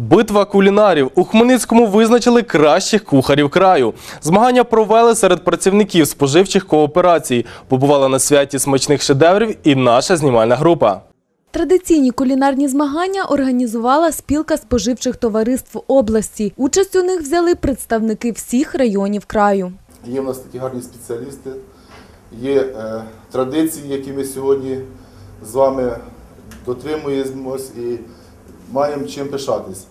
Битва кулінарів у Хмельницькому визначили кращих кухарів краю. Змагання провели серед працівників споживчих кооперацій. Побувала на святі смачних шедеврів і наша знімальна група. Традиційні кулінарні змагання організувала спілка споживчих товариств області. Участь у них взяли представники всіх районів краю. Є в нас такі гарні спеціалісти, є е, традиції, які ми сьогодні з вами дотримуємось і маємо чим пишатись.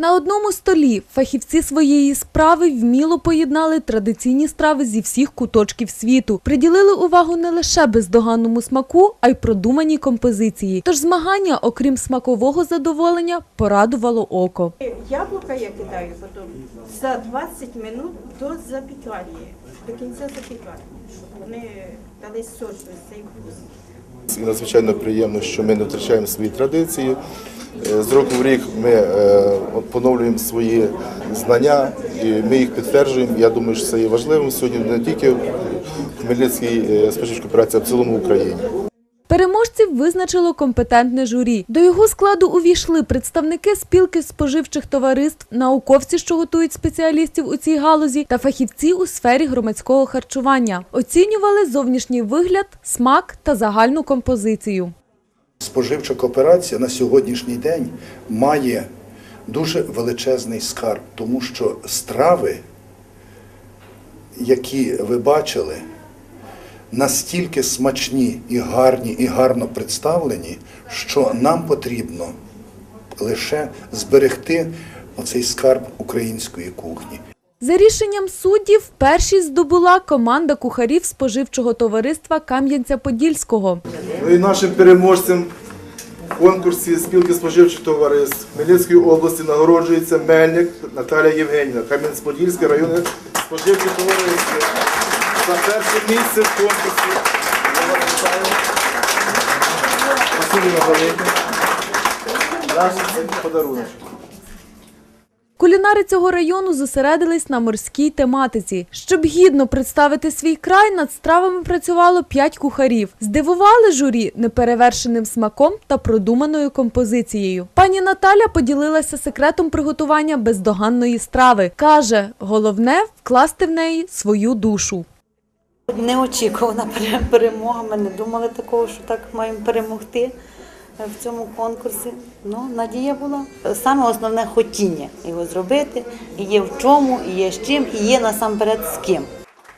На одному столі фахівці своєї справи вміло поєднали традиційні страви зі всіх куточків світу, приділили увагу не лише бездоганному смаку, а й продуманій композиції. Тож змагання, окрім смакового задоволення, порадувало око. Яблука я кидаю потім за 20 минут до запікання, до кінця запікання, щоб вони дали сочність, цей вкус. І надзвичайно приємно, що ми не втрачаємо свої традиції. Е, З року в рік ми е, поновлюємо свої знання і ми їх підтверджуємо. Я думаю, що це є важливим сьогодні не тільки в Хмельницькій е, споживчій кооперації, а в цілому Україні. Переможців визначило компетентне журі. До його складу увійшли представники спілки споживчих товариств, науковці, що готують спеціалістів у цій галузі, та фахівці у сфері громадського харчування. Оцінювали зовнішній вигляд, смак та загальну композицію. Споживча кооперація на сьогоднішній день має дуже величезний скарб, тому що страви, які ви бачили, настільки смачні і гарні, і гарно представлені, що нам потрібно лише зберегти оцей скарб української кухні. За рішенням суддів, першість здобула команда кухарів споживчого товариства Кам'янця-Подільського. Ну і нашим переможцем в конкурсі спілки споживчих товариств Хмельницької області нагороджується Мельник Наталія Євгенівна, Кам'янець-Подільське районне споживче товариство. За перше місце в конкурсі. Я вас вітаю. Подарунок. Кулінари цього району зосередились на морській тематиці. Щоб гідно представити свій край, над стравами працювало п'ять кухарів. Здивували журі неперевершеним смаком та продуманою композицією. Пані Наталя поділилася секретом приготування бездоганної страви. Каже, головне вкласти в неї свою душу. Неочікувана перемога. Ми не думали такого, що так маємо перемогти в цьому конкурсі. Ну, надія була. Саме основне хотіння його зробити. І є в чому, і є з чим, і є насамперед з ким.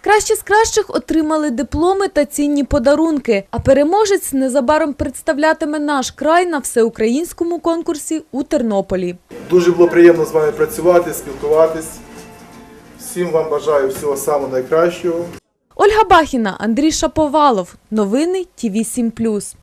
Кращі з кращих отримали дипломи та цінні подарунки. А переможець незабаром представлятиме наш край на всеукраїнському конкурсі у Тернополі. Дуже було приємно з вами працювати, спілкуватись. Всім вам бажаю всього самого найкращого. Ольга Бахіна, Андрій Шаповалов. Новини ТІВІ 7+.